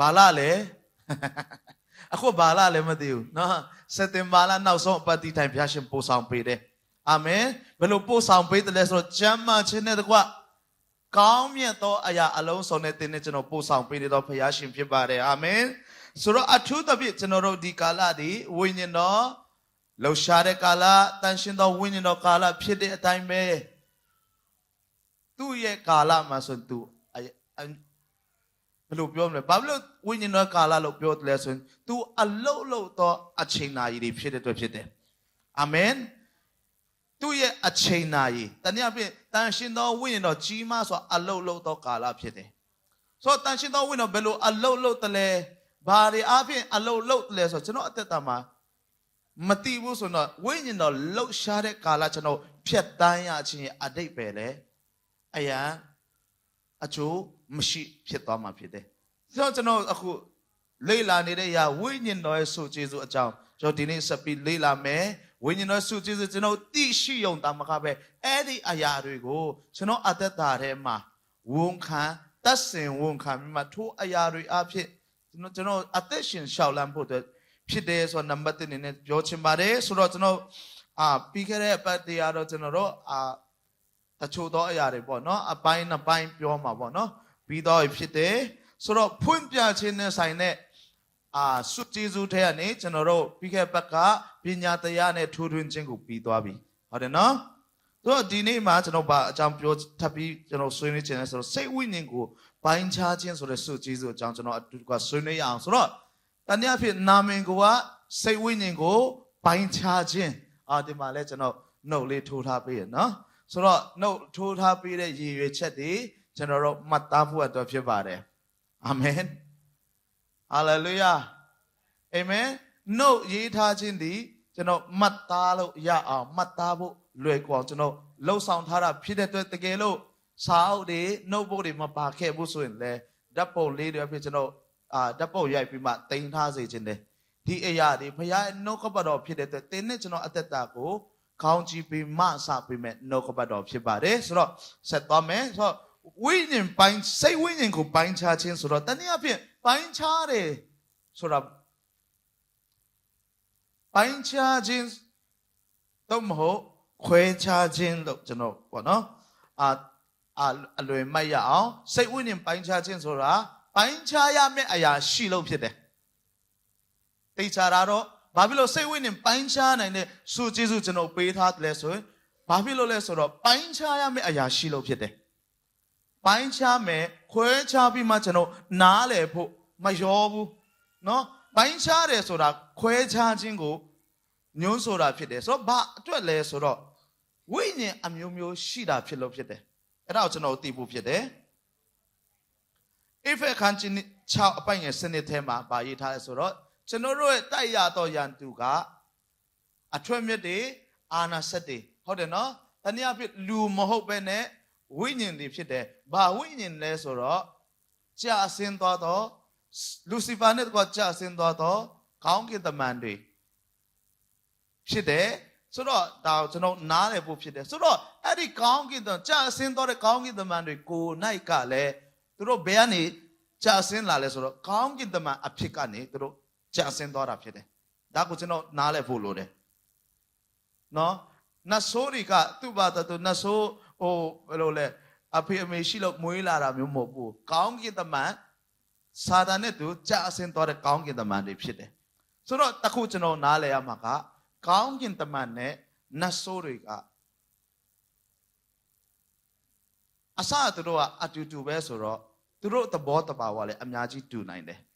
ဘာလလဲအခုဘာလလဲမသိဘူးနော်စက်တင်ဘာလနောက်ဆုံးအပတ်တိထိုင်ဘုရားရှင်ပို့ဆောင်ပေးတယ်အာမင်ဘယ်လိုပို့ဆောင်ပေးတယ်လဲဆိုတော့ကျမ်းမာခြင်းနဲ့တကွကောင်းမြတ်သောအရာအလုံးစုံနဲ့သင်နဲ့ကျွန်တော်ပို့ဆောင်ပေးနေသောဘုရားရှင်ဖြစ်ပါတယ်အာမင်ဆိုတော့အထူးသဖြင့်ကျွန်တော်တို့ဒီကာလဒီဝိညာဉ်တော်လှူရှားတဲ့ကာလတန်ရှင်သောဝိညာဉ်တော်ကာလဖြစ်တဲ့အတိုင်းပဲသူ့ရဲ့ကာလမှာဆိုသူ ယ်လိုပြောမလဲဘာဖြစ်လို့ဝိညာဉ်တော်ကာလလို့ပြောတယ်လဲဆိုရင် तू အလုတ်လုတ်သောအချိန်နာရီတွေဖြစ်တဲ့အတွက်ဖြစ်တယ်အာမင်သူ့ရဲ့အချိန်နာရီတနည်းအားဖြင့်တန်ရှင်သောဝိညာဉ်တော်ကြီးမားစွာအလုတ်လုတ်သောကာလဖြစ်တယ်ဆိုတော့တန်ရှင်သောဝိညာဉ်တော်ဘယ်လိုအလုတ်လုတ်တယ်လဲဘာတွေအားဖြင့်အလုတ်လုတ်တယ်လဲဆိုတော့ကျွန်တော်အသက်တာမှာမတိဘူးဆိုတော့ဝိညာဉ်တော်လှုပ်ရှားတဲ့ကာလကျွန်တော်ဖြတ်တန်းရခြင်းရဲ့အတိတ်ပဲလေအယံ အချိုးမရှိဖြစ်သွားမှာဖြစ်တယ်။ဆိုတော့ကျွန်တော်အခုလေ့လာနေတဲ့ຢာဝိညာဉ်တော်ရဲ့ဆုကျေးဇူးအကြောင်းကျွန်တော်ဒီနေ့ဆက်ပြီးလေ့လာမယ်။ဝိညာဉ်တော်ဆုကျေးဇူးကျွန်တော်သိရှိုံတာမကပဲအဲ့ဒီအရာတွေကိုကျွန်တော်အသက်တာထဲမှာဝန်ခံတတ်ဆင်ဝန်ခံပြီးမှထိုးအရာတွေအဖြစ်ကျွန်တော်ကျွန်တော်အသက်ရှင်ရှောက်လန်းဖို့အတွက်ဖြစ်တယ်ဆိုတော့နံပါတ်1အနေနဲ့ပြောချင်ပါတယ်ဆိုတော့ကျွန်တော်အာပြီးခဲ့တဲ့အပတ်တရားတော့ကျွန်တော်တို့အာ တချို့သောအရာတွေပေါ့နော်အပိုင်းနှစ်ပိုင်းပြောမှာပေါ့နော်ပြီးတော့ဖြစ်တယ်ဆိုတော့ဖွင့်ပြခြင်းနဲ့ဆိုင်တဲ့အာစုကျေးဇူးထဲကနေကျွန်တော်တို့ပြီးခဲ့ဘက်ကပညာတရားနဲ့ထိုးထွင်းခြင်းကိုပြီးသွားပြီဟုတ်တယ်နော်ဆိုတော့ဒီနေ့မှာကျွန်တော်ဗာအကြောင်းပြောထပ်ပြီးကျွန်တော်ဆွေးနွေးခြင်းလဲဆိုတော့စိတ်ဝိညာဉ်ကိုပိုင်းခြားခြင်းဆိုတဲ့စုကျေးဇူးအကြောင်းကျွန်တော်အတူတကွဆွေးနွေးရအောင်ဆိုတော့တနည်းအားဖြင့်နာမင်ကိုကစိတ်ဝိညာဉ်ကိုပိုင်းခြားခြင်းအာဒီမှာလဲကျွန်တော်နှုတ်လေးထိုးထားပေးရနော် ဆိုတော့နှုတ်ထိုးထားပေးတဲ့ရည်ရွယ်ချက်တွေကျွန်တော်တို့မှတ်သားဖို့အတွက်ဖြစ်ပါတယ်အာမင်ဟာလေလုယာအာမင်နှုတ်ရေးထားခြင်းသည်ကျွန်တော်မှတ်သားလို့ရအောင်မှတ်သားဖို့လွယ်ကွာကျွန်တော်လှုပ်ဆောင်ထားတာဖြစ်တဲ့အတွက်တကယ်လို့စာအုပ်တွေနှုတ်ဖို့တွေမပါခဲ့ဘူးဆိုရင်လည်းဓာတ်ပုံလေးတွေအဖြစ်ကျွန်တော်အာဓာတ်ပုံရိုက်ပြီးမှတင်ထားစေခြင်းတယ်ဒီအရာတွေဘုရားရဲ့နှုတ်ကပတ်တော်ဖြစ်တဲ့အတွက်တင်းနဲ့ကျွန်တော်အသက်တာကို ခေါင်းကြီးပြီးမဆပေးမဲ့နှုတ်ကပတ်တော်ဖြစ်ပါတယ်ဆိုတော့ဆက်သွားမယ်ဆိုတော့ဝိညာဉ်ပိုင်းစိတ်ဝိညာဉ်ကိုပိုင်းခြားခြင်းဆိုတော့တနည်းအားဖြင့်ပိုင်းခြားတယ်ဆိုတော့ပိုင်းခြားခြင်းတော့မဟုတ်ခွဲခြားခြင်းလို့ကျွန်တော်ပေါ့နော်အာအာအလွယ်မိုက်ရအောင်စိတ်ဝိညာဉ်ပိုင်းခြားခြင်းဆိုတာပိုင်းခြားရမယ့်အရာရှိလို့ဖြစ်တယ်တေချာတာတော့ ။ဘာဖြစ်လို့စိတ်ဝိညာဉ်ပိုင်းခြားနိုင်တဲ့စုကျေးဇူးကျွန်တော်ပေးထားတယ်ဆိုရင်ဘာဖြစ်လို့လဲဆိုတော့ပိုင်းခြားရမယ့်အရာရှိလို့ဖြစ်တယ်။ပိုင်းခြားမယ်ခွဲခြားပြီးမှကျွန်တော်နားလည်ဖို့မရောဘူး။နော်ပိုင်းခြားတယ်ဆိုတာခွဲခြားခြင်းကိုညွှန်းဆိုတာဖြစ်တယ်ဆိုတော့ဘာအတွက်လဲဆိုတော့ဝိညာဉ်အမျိုးမျိုးရှိတာဖြစ်လို့ဖြစ်တယ်။အဲ့ဒါကိုကျွန်တော်သိဖို့ဖြစ်တယ်။ if အခန်းကြီး6အပိုင်းရဲ့စနစ်ထဲမှာပါရေးထားတယ်ဆိုတော့ ကျွန်တော်တို့ရဲ့တိုက်ရတော့ရန်သူကအထွတ်မြတ်တွေအာနာစက်တွေဟုတ်တယ်နော်တနည်းအားဖြင့်လူမဟုတ်ပဲနဲ့ဝိညာဉ်တွေဖြစ်တယ်ဘာဝိညာဉ်လဲဆိုတော့ကြာဆင်းသွားတော့လူစီဖာနဲ့တကွာကြာဆင်းသွားတော့ခေါင်းကင်တမန်တွေဖြစ်တယ်ဆိုတော့ဒါကိုကျွန်တော်နားလည်ဖို့ဖြစ်တယ်ဆိုတော့အဲ့ဒီခေါင်းကင်တကြာဆင်းသွားတဲ့ခေါင်းကင်တမန်တွေကိုနိုင်ကလည်းသူတို့ဘယ်ကနေကြာဆင်းလာလဲဆိုတော့ခေါင်းကင်တမန်အဖြစ်ကနေသူတို့ ကြာဆင်းသွားတာဖြစ်တယ်။ဒါကိုကျွန်တော်နားလည်ဖို့လိုတယ်။နော်နတ်ဆိုးတွေကသူ့ဘာသာသူနတ်ဆိုးဟိုဘယ်လိုလဲအဖေအမေရှိလို့မွေးလာတာမျိုးမဟုတ်ဘူး။ကောင်းကင်တမန်စာတန်နဲ့သူကြာဆင်းသွားတဲ့ကောင်းကင်တမန်တွေဖြစ်တယ်။ဆိုတော့တခုကျွန်တော်နားလည်ရမှာကကောင်းကင်တမန်နဲ့နတ်ဆိုးတွေကအစသူတို့ကအတူတူပဲဆိုတော့သူတို့သဘောတဘာဝလည်းအများကြီးတူနိုင်တယ်။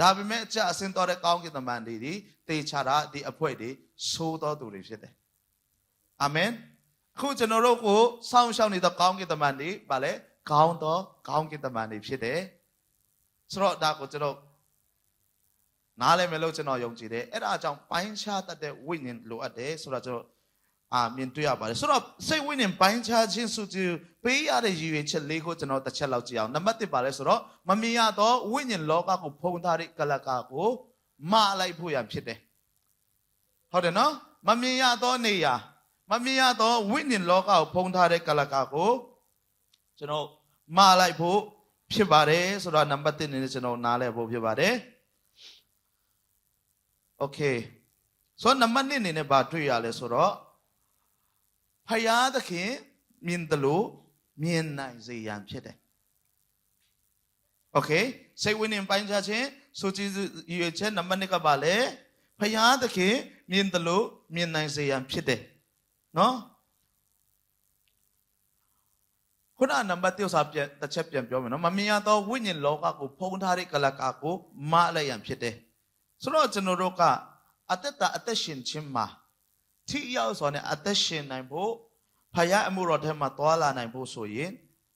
ဒါပေမဲ့အကြအစင်းတော်တဲ့ကောင်းကင်တမန်တွေဒီတေချာတာဒီအဖွဲ့တွေသိုးတော်သူတွေဖြစ်တယ်အာမင်အခုကျွန်တော်တို့ကိုစောင့်ရှောက်နေတဲ့ကောင်းကင်တမန်တွေဗာလဲကောင်းတော်ကောင်းကင်တမန်တွေဖြစ်တယ်ဆိုတော့ဒါကိုကျွန်တော်နားလည်မယ်လို့ကျွန်တော်ယုံကြည်တယ်အဲ့ဒါအကြောင်းပိုင်းခြားတတ်တဲ့ဝိညာဉ်လိုအပ်တယ်ဆိုတော့ကျွန်တော် အာမြင်တွေ့ရပါတယ်ဆိုတော့စိတ်ဝိညာဉ်ပိုင်းခြားခြင်းစုကြည်ပေးရတဲ့ရည်ရွယ်ချက်လေးကိုကျွန်တော်တစ်ချက်လောက်ကြည့်အောင်နံပါတ်1ပါလဲဆိုတော့မမြင်ရတော့ဝိညာဉ်လောကကိုဖုံးထားတဲ့ကလကာကိုမလိုက်ဖို့ရန်ဖြစ်တယ်ဟုတ်တယ်နော်မမြင်ရတော့နေရာမမြင်ရတော့ဝိညာဉ်လောကကိုဖုံးထားတဲ့ကလကာကိုကျွန်တော်မလိုက်ဖို့ ဖြစ်ပါတယ်ဆိုတော့နံပါတ်1အနေနဲ့ကျွန်တော်နားလည်ဖို့ဖြစ်ပါတယ်โอเคဆိုတော့နံပါတ်2အနေနဲ့ဘာတွေ့ရလဲဆိုတော့ ဖယားသခင်မြင်တယ်လို့မြင်နိုင်စေရန်ဖြစ်တယ်โอเคစိတ်ဝိညာဉ်ပိုင်းခြားခြင်းဆိုကြည်ရွေချက်နံပါတ်2ကပါလဲဖယားသခင်မြင်တယ်လို့မြင်နိုင်စေရန်ဖြစ်တယ်နော်ခုနနံပါတ်1စာပြန်တစ်ချက်ပြန်ပြောမယ်နော်မမြင်ရသောဝိညာဉ်လောကကိုဖုံးထားတဲ့ကလကာကိုမလိုက်ရန်ဖြစ်တယ်ဆိုတော့ကျွန်တော်တို့ကအသက်တာအသက်ရှင်ခြင်းမှာ ထိရောက်စွာနဲ့အသက်ရှင်နိုင်ဖို့ဖယားအမှုတော်ထဲမှာသွာလာနိုင်ဖို့ဆိုရင်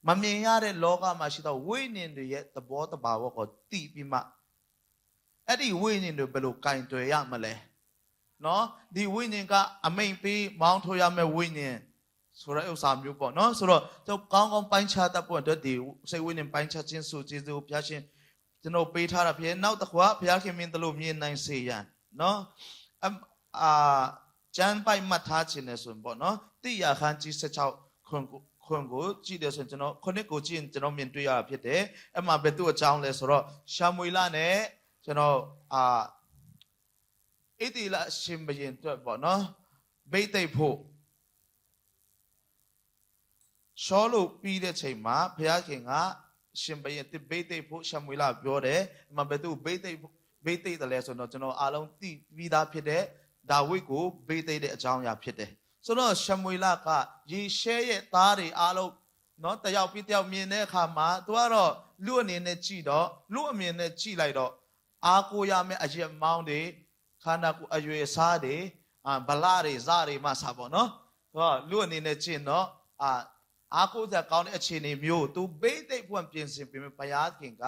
မမြင်ရတဲ့လောကမှာရှိသောဝိညာဉ်တွေရဲ့သဘောတဘာဝကိုသိပြီးမှအဲ့ဒီဝိညာဉ်တွေဘယ်လိုကင်တွယ်ရမလဲနော်ဒီဝိညာဉ်ကအမိန်ပေးမောင်းထိုးရမယ့်ဝိညာဉ်ဆိုတဲ့ဥစ္စာမျိုးပေါ့နော်ဆိုတော့ကျွန်တော်ကောင်းကောင်းပိုင်းခြားတတ်ဖို့အတွက်ဒီစိတ်ဝိညာဉ်ပိုင်းခြားခြင်းဆိုကျေးဇူးဘုရားရှင်ကျွန်တော်ပေးထားတာဖြစ်နောက်တစ်ခါဘုရားခင်မင်းတို့လို့မြင်နိုင်စေရန်နော်အမ်အာ ကျမ်းပိုက်မှတ်ထားခြင်းနဲ့ဆိုရင်ပေါ့နော်တိရခန်းကြီး16ခွန်ကိုခွန်ကိုကြည့်တယ်ဆိုရင်ကျွန်တော်ခုနှစ်ကိုကြည့်ရင်ကျွန်တော်မြင်တွေ့ရတာဖြစ်တယ်အဲ့မှာဘယ်သူ့အကြောင်းလဲဆိုတော့ရှာမွေလနဲ့ကျွန်တော်အာဣတိလရှင်ဘရင်အတွက်ပေါ့နော်ဘိသိက်ဖို့ရှောလို့ပြီးတဲ့ချိန်မှာဘုရားခင်ကရှင်ဘရင်တစ်ဘိသိက်ဖို့ရှာမွေလပြောတယ်အမှဘယ်သူဘိသိက်ဘိသိက်တယ်လဲဆိုတော့ကျွန်တော်အားလုံးသိပြီးသားဖြစ်တဲ့ ဒါဝိဒ်ကိုဘိသိက်တဲ့အကြောင်းအရာဖြစ်တယ်ဆိုတော့ရှမွေလကယေရှဲရဲ့သားတွေအားလုံးနော်တယောက်ပြီးတယောက်မြင်တဲ့အခါမှာသူကတော့လူအနေနဲ့ကြည့်တော့လူအမြင်နဲ့ကြည့်လိုက်တော့အာကိုရမယ့်အရက်မောင်းတွေခန္ဓာကိုယ်အရွယ်စားတွေအာဗလာတွေဇာတွေမှစားပေါ့နော်သူကလူအနေနဲ့ကြည့်တော့အာအာကိုစကောင်းတဲ့အခြေအနေမျိုးသူဘိသိက်ဖွင့်ပြင်ဆင်ပြီးဘုရားခင်က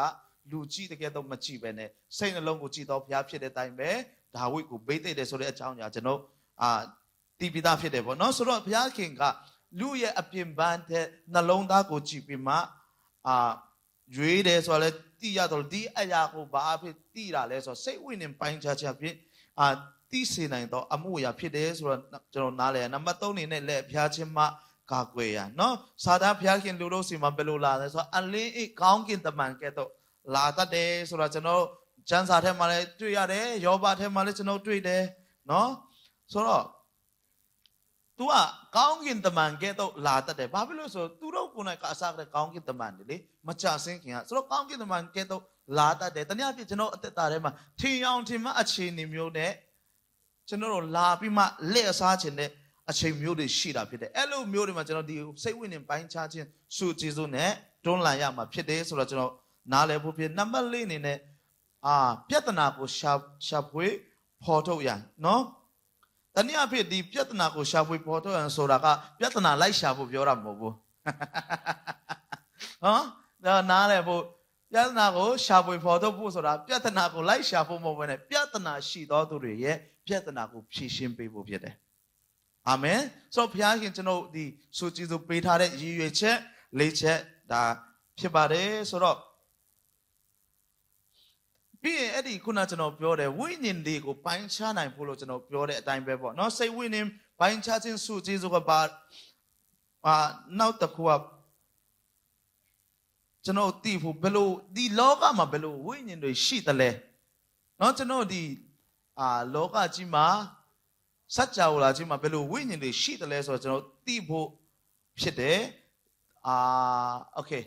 လူကြည့်တကယ်တော့မကြည့်ပဲနဲ့စိတ်နှလုံးကိုကြည့်တော့ဘုရားဖြစ်တဲ့အတိုင်းပဲ ဒါဝိဒ်ကိုဘိသိက်တယ်ဆိုတဲ့အကြောင်းညာကျွန်တော်အာတည်ပြီးသားဖြစ်တယ်ပေါ့နော်ဆိုတော့ဘုရားခင်ကလူရဲ့အပြင်ပန်းတဲ့နှလုံးသားကိုကြည့်ပြီးမှအာရွေးတယ်ဆိုတော့လေတိရတော့ဒီအရာကိုဘာဖြစ်တိတာလဲဆိုတော့စိတ်ဝိညာဉ်ပိုင်းခြားချက်ဖြင့်အာတိစေနိုင်တော့အမှုအရာဖြစ်တယ်ဆိုတော့ကျွန်တော်နားလဲနံပါတ်3အနေနဲ့လက်ဘုရားချင်းမှကာကွယ်ရနော်စာသားဘုရားခင်လူတို့စီမှာဘယ်လိုလာလဲဆိုတော့အလင်းအိကောင်းကင်တမန်ကဲ့သို့လာတတ်တယ်ဆိုတော့ကျွန်တော် ကျမ်းစာထဲမှာလည်းတွေ့ရတယ်ယောဘထဲမှာလည်းကျွန်တော်တွေ့တယ်နော်ဆိုတော့ तू ကကောင်းကင်တမန်ကဲတော့လာတတ်တယ်ဘာဖြစ်လို့ဆိုသူတို့ကိုယ်နဲ့ကအစားကကောင်းကင်တမန်တယ်လေမချဆင်းခင်ကဆိုတော့ကောင်းကင်တမန်ကဲတော့လာတတ်တယ်တနည်းအားဖြင့်ကျွန်တော်အသက်တာထဲမှာထင်အောင်ထင်မှအခြေအနေမျိုးနဲ့ကျွန်တော်တို့လာပြီးမှလက်အစားခြင်းနဲ့အချိန်မျိုးတွေရှိတာဖြစ်တယ်အဲ့လိုမျိုးတွေမှာကျွန်တော်ဒီစိတ်ဝိညာဉ်ပိုင်းခြားခြင်းစုကျေစုနဲ့တွန်းလှန်ရမှာဖြစ်တယ်ဆိုတော့ကျွန်တော်နားလည်ဖို့ဖြစ်နံပါတ်၄အနေနဲ့ အာပြဿနာကိုရှာရှာဖွေဖော်ထုတ်ရန်နော်တနည်းအားဖြင့်ဒီပြဿနာကိုရှာဖွေပေါ်တော့ရန်ဆိုတာကပြဿနာလိုက်ရှာဖို့ပြောတာမဟုတ်ဘူးဟမ်ဒါနားလည်ဖို့ပြဿနာကိုရှာဖွေပေါ်တော့ဖို့ဆိုတာပြဿနာကိုလိုက်ရှာဖို့မဟုတ်ဘဲနဲ့ပြဿနာရှိသောသူတွေရဲ့ပြဿနာကိုဖြေရှင်းပေးဖို့ဖြစ်တယ်အာမင်ဆိုတော့ဘုရားရှင်ကျွန်တော်ဒီဆိုကြည်ဆိုပေးထားတဲ့ရည်ရွယ်ချက်လေးချက်ဒါဖြစ်ပါတယ်ဆိုတော့ ပြီးရင်အဲ့ဒီခုနကျွန်တော်ပြောတယ်ဝိညာဉ်တွေကိုပိုင်းခြားနိုင်ဖို့လို့ကျွန်တော်ပြောတဲ့အတိုင်းပဲပေါ့နော်စိတ်ဝိညာဉ်ပိုင်းခြားခြင်းစုကျေးဇူးကပါအာနောက်တစ်ခုကကျွန်တော်သိဖို့ဘယ်လိုဒီလောကမှာဘယ်လိုဝိညာဉ်တွေရှိသလဲနော်ကျွန်တော်ဒီအာလောကကြီးမှာစัจ java လာကြီးမှာဘယ်လိုဝိညာဉ်တွေရှိသလဲဆိုတော့ကျွန်တော်သိဖို့ဖြစ်တယ်အာ okay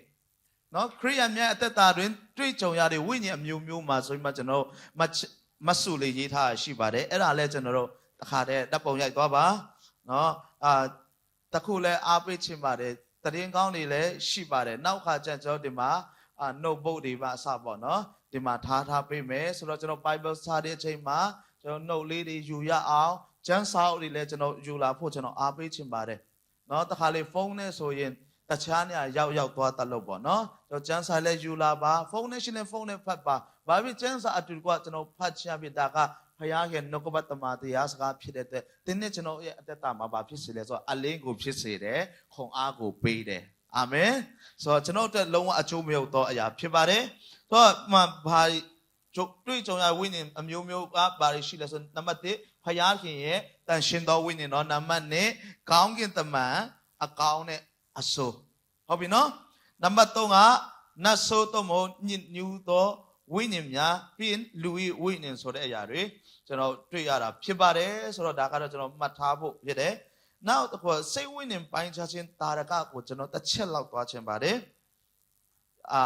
နော်ခရိယန်များအသက်တာတွင်တွေ့ကြုံရတဲ့ဝိညာဉ်အမျိုးမျိုးမှာဆိုပြီးမှကျွန်တော်မတ်မတ်စုလေးရေးထားရှိပါတယ်အဲ့ဒါလည်းကျွန်တော်တို့တခါတည်းတပ်ပုံရိုက်သွားပါနော်အာတခုလည်းအားပေးချင်ပါတယ်တရင်ကောင်းတွေလည်းရှိပါတယ်နောက်ခါကျကျွန်တော်ဒီမှာအာ notebook တွေပါအစပေါ့နော်ဒီမှာထားထားပေးမယ်ဆိုတော့ကျွန်တော် Bible စာတဲ့အချိန်မှာကျွန်တော် note လေးတွေယူရအောင်ကျမ်းစာအုပ်တွေလည်းကျွန်တော်ယူလာဖို့ကျွန်တော်အားပေးချင်ပါတယ်နော်တခါလေဖုန်းနဲ့ဆိုရင် တခြားနေရာရောက်ရောက်သွားတတ်လို့ပေါ့နော်ကျွန်တော်ကျန်းစာလဲယူလာပါဖုန်းနဲ့ရှင်နဲ့ဖုန်းနဲ့ဖတ်ပါဘာဖြစ်ကျန်းစာအတူကကျွန်တော်ဖတ်ချပြတာကဖယားရဲ့နှုတ်ကပတ်တမတရားစကားဖြစ်တဲ့အတွက်တင်းနဲ့ကျွန်တော်ရဲ့အသက်တာမှာဘာဖြစ်စေလဲဆိုတော့အလင်းကိုဖြစ်စေတယ်ခွန်အားကိုပေးတယ်အာမင်ဆိုတော့ကျွန်တော်တို့လုံးဝအကျိုးမရောက်တော့အရာဖြစ်ပါတယ်ဆိုတော့မှဘာကျုပ်တွေ့ကြုံရဝိညာဉ်အမျိုးမျိုးကဘာတွေရှိလဲဆိုနံပါတ်1ဖယားခင်ရဲ့တန်ရှင်သောဝိညာဉ်တော့နံပါတ်2ကောင်းကင်တမန်အကောင်းနဲ့ အဆိုးဟုတ်ပြီနော်နံပါတ်3ကနတ်ဆိုးတော့မဟုတ်ညစ်ညူးသောဝိညာဉ်များပြီးရင်လူဤဝိညာဉ်ဆိုတဲ့အရာတွေကျွန်တော်တွေ့ရတာဖြစ်ပါတယ်ဆိုတော့ဒါကတော့ကျွန်တော်မှတ်ထားဖို့ဖြစ်တယ်နောက်တစ်ခုကစိတ်ဝိညာဉ်ပိုင်းခြားခြင်းတာရကကိုကျွန်တော်တစ်ချက်လောက်သွားခြင်းပါတယ်အာ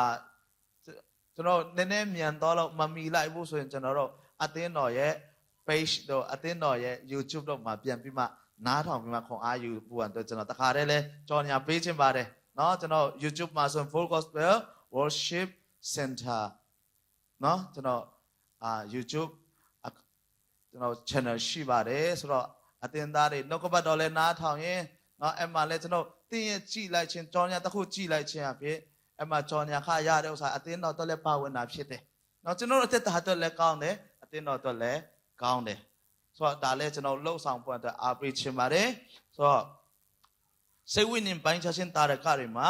ကျွန်တော်နည်းနည်းမြန်တော့လို့မမီလိုက်ဘူးဆိုရင်ကျွန်တော်တို့အသင်းတော်ရဲ့ page တော့အသင်းတော်ရဲ့ YouTube တော့မှာပြန်ပြီးမှ နားထောင်ပြီးမှခွန်အားယူဖို့အတွက်ကျွန်တော်တခါတည်းလဲကြော်ညာပေးခြင်းပါတယ်เนาะကျွန်တော် YouTube မှာဆို Full Gospel Worship Center เนาะကျွန်တော်အာ YouTube အကျွန်တော် channel ရှိပါတယ်ဆိုတော့အသင်းသားတွေနှုတ်ကပတ်တော်လဲနားထောင်ရင်เนาะအဲ့မှာလဲကျွန်တော်တင်းရဲ့ကြည်လိုက်ခြင်းကြော်ညာတစ်ခုကြည်လိုက်ခြင်းအဖြစ်အဲ့မှာကြော်ညာခရတဲ့ဥစ္စာအသင်းတော်တော့လဲပါဝင်တာဖြစ်တယ်เนาะကျွန်တော်တို့အသက်တာတော့လဲကောင်းတယ်အသင်းတော်တော့လဲကောင်းတယ် ဆိုတော့ဒါလဲကျွန်တော်လှုပ်ဆောင်ဖို့အတွက်အားပေးခြင်းပါတယ်ဆိုတော့စိတ်ဝိညာဉ်ပိုင်းခြားခြင်းတာရကတွေမှာ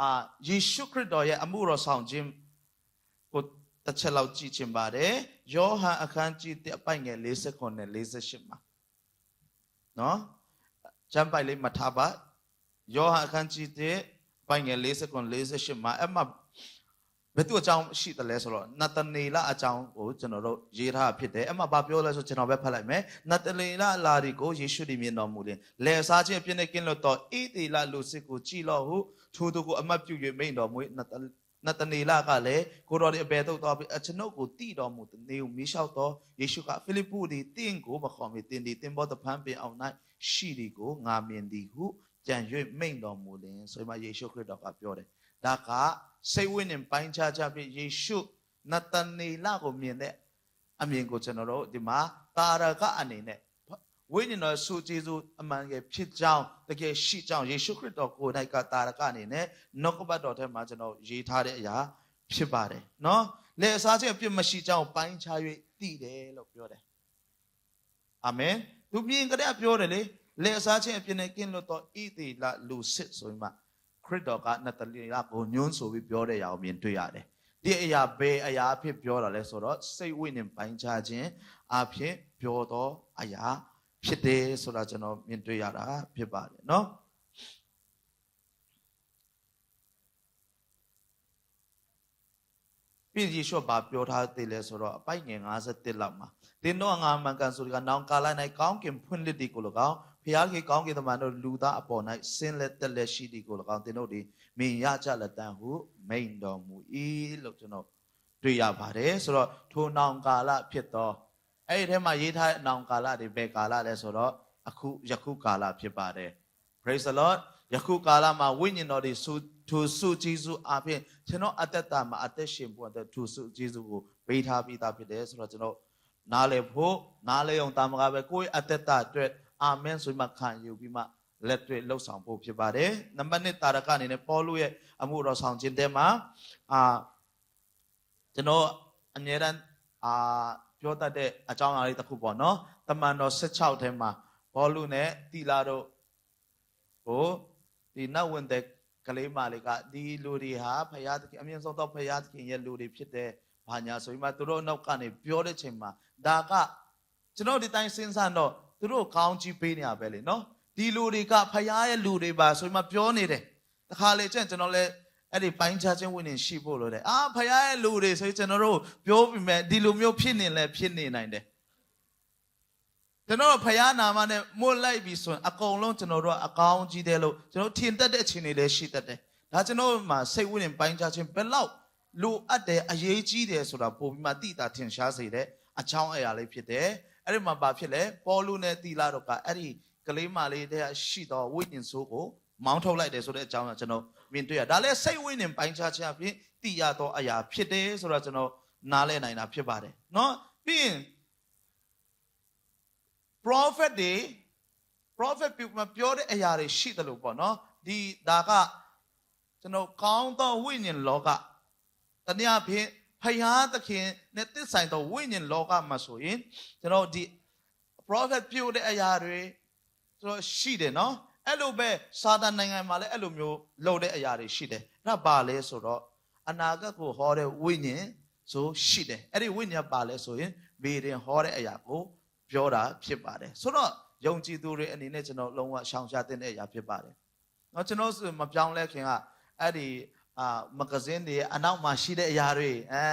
အာယေရှုခရစ်တော်ရဲ့အမှုတော်ဆောင်ခြင်းကိုတစ်ချက်လောက်ကြည့်ခြင်းပါတယ်ယောဟန်အခန်းကြီး1အပိုင်ငယ်49နဲ့48မှာနော်ကျမ်းပိုက်လေးမှတ်ထားပါယောဟန်အခန်းကြီး1အပိုင်ငယ်49 48မှာအဲ့မှာ ဘယ်သူအကြောင်းရှိတယ်လဲဆိုတော့နတနေလအကြောင်းကိုကျွန်တော်တို့ရေးထားဖြစ်တယ်အဲ့မှာဘာပြောလဲဆိုကျွန်တော်ပဲဖတ်လိုက်မယ်နတနေလလာဒီကိုယေရှုဒီမြင်တော်မူလင်လယ်စားခြင်းအပြည့်နဲ့ကင်းလွတ်သောဣတိလလူစစ်ကိုကြည်လို့ဟုထိုသူကိုအမတ်ပြု၍မိန်တော်မူနတနတနေလကလည်းကိုတော်ဒီအဘယ်သို့တော်ပြီးအကျွန်ုပ်ကိုတည်တော်မူတနေကိုမိလျှောက်တော်ယေရှုကဖိလိပ္ပုဒီတင့်ကိုမခေါ်မီတင်ဒီတင်ဘောတဖန်ပင်အောင်၌ရှိဒီကိုငါမြင်သည်ဟုကြံ၍မိန်တော်မူလင်ဆိုမှယေရှုခရစ်တော်ကပြောတယ်ဒါက စိတ်ဝိညာဉ်ပိုင်းခြားခြားပြီးယေရှုနတနေလကိုမြင်တဲ့အမြင်ကိုကျွန်တော်တို့ဒီမှာတာရကအနေနဲ့ဝိညာဉ်တော်ဆုကျေးဇူးအမှန်တကယ်ဖြစ်ကြောင်းတကယ်ရှိကြောင်းယေရှုခရစ်တော်ကိုယ်တိုင်ကတာရကအနေနဲ့နှုတ်ကပတ်တော်ထဲမှာကျွန်တော်ရေးထားတဲ့အရာဖြစ်ပါတယ်နော်လေအစားခြင်းအပြစ်မရှိကြောင်းပိုင်းခြား၍သိတယ်လို့ပြောတယ်အာမင်သူမြင်ကြတဲ့ပြောတယ်လေလေအစားခြင်းအပြစ်နဲ့ကင်းလွတ်တော့ဣတိလလူစစ်ဆိုရင်မှ ခရစ်တော်ကနတလီယာကိုညွှန်းဆိုပြီးပြောတဲ့အရာကိုမြင်တွေ့ရတယ်။ဒီအရာဘယ်အရာအဖြစ်ပြောတာလဲဆိုတော့စိတ်ဝိညာဉ်ပိုင်းခြားခြင်းအဖြစ်ပြောတော့အရာဖြစ်တယ်ဆိုတာကျွန်တော်မြင်တွေ့ရတာဖြစ်ပါတယ်နော်။ပြည်ယေရှုဘာပြောထားသေးလဲဆိုတော့အပိုက်ငယ်51လောက်မှာသင်တို့ငါမှန်ကန်ဆိုဒီကနောင်ကာလ၌ကောင်းကင်ဖွင့်လက်ဒီကို၎င်း ဖျားခေကောင်းကင်သမန်တို့လူသားအပေါ်၌ဆင်းလက်တက်လက်ရှိဒီကို၎င်းတင်းတို့ဒီမင်ရကြလက်တန်ဟုမိန်တော်မူ၏လို့ကျွန်တော်တွေ့ရပါတယ်ဆိုတော့ထိုနောင်ကာလဖြစ်သောအဲ့ဒီထဲမှာရေးထားတဲ့နောင်ကာလတွေဘယ်ကာလလဲဆိုတော့အခုယခုကာလဖြစ်ပါတယ် praise the lord ယခုကာလမှာဝိညာဉ်တော်တွေဆူသူစုဂျေစုအပြင်ကျွန်တော်အသက်တာမှာအသက်ရှင်ဖို့အတွက်သူစုဂျေစုကိုပေးထားပြီးသားဖြစ်တယ်ဆိုတော့ကျွန်တော်နားလည်ဖို့နားလည်အောင်တာမကပဲကိုယ့်ရဲ့အသက်တာအတွက် အာမင်ဆိုပြီးမှခံယူပြီးမှလက်တွေ့လှုပ်ဆောင်ဖို့ဖြစ်ပါတယ်နံပါတ်1တာရကအနေနဲ့ပေါလုရဲ့အမှုတော်ဆောင်ခြင်းတဲမှာအာကျွန်တော်အမြဲတမ်းအာပြောတတ်တဲ့အကြောင်းအရာလေးတစ်ခုပေါ့နော်တမန်တော်16ထဲမှာဘောလုနဲ့တီလာတို့ဟိုဒီနောက်ဝင်တဲ့ကလေးမလေးကဒီလူတွေဟာဖယားသခင်အမြင့်ဆုံးသောဖယားသခင်ရဲ့လူတွေဖြစ်တဲ့ဘာညာဆိုပြီးမှသူတို့နောက်ကနေပြောတဲ့ချိန်မှာဒါကကျွန်တော်ဒီတိုင်းစဉ်းစားတော့ သူတို့ကောင်းကြီးပေးနေရပဲလေနော်ဒီလူတွေကဖယားရဲ့လူတွေပါဆိုပြီးမှပြောနေတယ်တခါလေကျင့်ကျွန်တော်လည်းအဲ့ဒီပိုင်းခြားခြင်းဝင်နေရှိဖို့လို့တဲ့အာဖယားရဲ့လူတွေဆိုကျွန်တော်တို့ပြောပြီးမဲ့ဒီလိုမျိုးဖြစ်နေလဲဖြစ်နေနိုင်တယ်ကျွန်တော်တို့ဖယားနာမနဲ့မွတ်လိုက်ပြီဆိုရင်အကုန်လုံးကျွန်တော်တို့ကအကောင်းကြီးတယ်လို့ကျွန်တော်ထင်တတ်တဲ့အချိန်တွေလည်းရှိတတ်တယ်။ဒါကျွန်တော်မှာစိတ်ဝိညာဉ်ပိုင်းခြားခြင်းဘယ်လောက်လိုအပ်တယ်အရေးကြီးတယ်ဆိုတာပို့ပြီးမှတိတာထင်ရှားစေတဲ့အချောင်းအရာလေးဖြစ်တယ်။ အဲ့ဒီမှာဘာဖြစ်လဲပေါ်လူနဲ့တီလာတော့ကအဲ့ဒီကလေးမလေးတဲ့ရှိတော့ဝိညာဉ်ဆိုးကိုမောင်းထုတ်လိုက်တယ်ဆိုတဲ့အကြောင်းကကျွန်တော်မြင်တွေ့ရ။ဒါလည်းစိတ်ဝိညာဉ်ပိုင်းခြားခြင်းအပြင်တိရတော့အရာဖြစ်တယ်ဆိုတော့ကျွန်တော်နားလည်နိုင်တာဖြစ်ပါတယ်။နော်ပြီးရင် prophet တွေ prophet ပြောတဲ့အရာတွေရှိတယ်လို့ပေါ့နော်ဒီဒါကကျွန်တော်ကောင်းသောဝိညာဉ်လောကတနည်းအားဖြင့် ဖယားသခင်နဲ့တစ္ဆိုင်သောဝိညာဉ်လောကမှာဆိုရင်ကျွန်တော်ဒီ prophet ပြောတဲ့အရာတွေကျွန်တော်ရှိတယ်နော်အဲ့လိုပဲစာတန်နိုင်ငံမှာလည်းအဲ့လိုမျိုးလုပ်တဲ့အရာတွေရှိတယ်အဲ့ဒါဘာလဲဆိုတော့အနာဂတ်ကိုဟောတဲ့ဝိညာဉ်ဆိုရှိတယ်အဲ့ဒီဝိညာဉ်ပါလဲဆိုရင်ဘေးရင်ဟောတဲ့အရာကိုပြောတာဖြစ်ပါတယ်ဆိုတော့ယုံကြည်သူတွေအနေနဲ့ကျွန်တော်လုံးဝရှောင်ရှားတဲ့အရာဖြစ်ပါတယ်เนาะကျွန်တော်ဆိုမပြောင်းလဲခင်ကအဲ့ဒီ အာမဂဇင်းတွေအနောက်မှာရှိတဲ့အရာတွေအဲ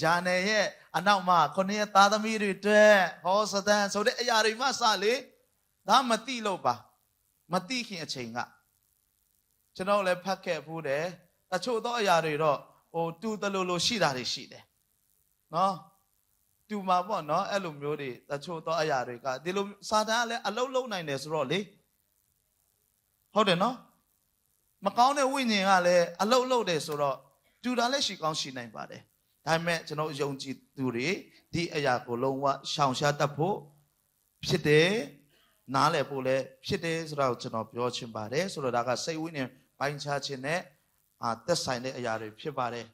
ဂျာနယ်ရဲ့အနောက်မှာခொနည်းရဲ့သားသမီးတွေအတွက်ဟောစတန်ဆိုတဲ့အရာတွေမှစလေဒါမတိလို့ပါမတိခင်အချိန်ကကျွန်တော်လည်းဖတ်ခဲ့ဘူးတယ်တချို့သောအရာတွေတော့ဟိုတူတလူလိုရှိတာတွေရှိတယ်နော်တူမှာပေါ့နော်အဲ့လိုမျိုးတွေတချို့သောအရာတွေကဒီလိုစာတန်ကလည်းအလုံးလုံးနိုင်တယ်ဆိုတော့လေဟုတ်တယ်နော် မကောင်းတဲ့ဝိညာဉ်ကလည်းအလုတ်လုတ်တယ်ဆိုတော့တူတာလည်းရှိကောင်းရှိနိုင်ပါတယ်ဒါပေမဲ့ကျွန်တော်ယုံကြည်သူတွေဒီအရာကိုလုံးဝရှောင်ရှားတတ်ဖို့ဖြစ်တယ်နားလည်ဖို့လည်းဖြစ်တယ်ဆိုတော့ကျွန်တော်ပြောချင်ပါတယ်ဆိုတော့ဒါကစိတ်ဝိညာဉ်ပိုင်းခြားခြင်းနဲ့အာသက်ဆိုင်တဲ့အရာတွေဖြစ်ပါတယ်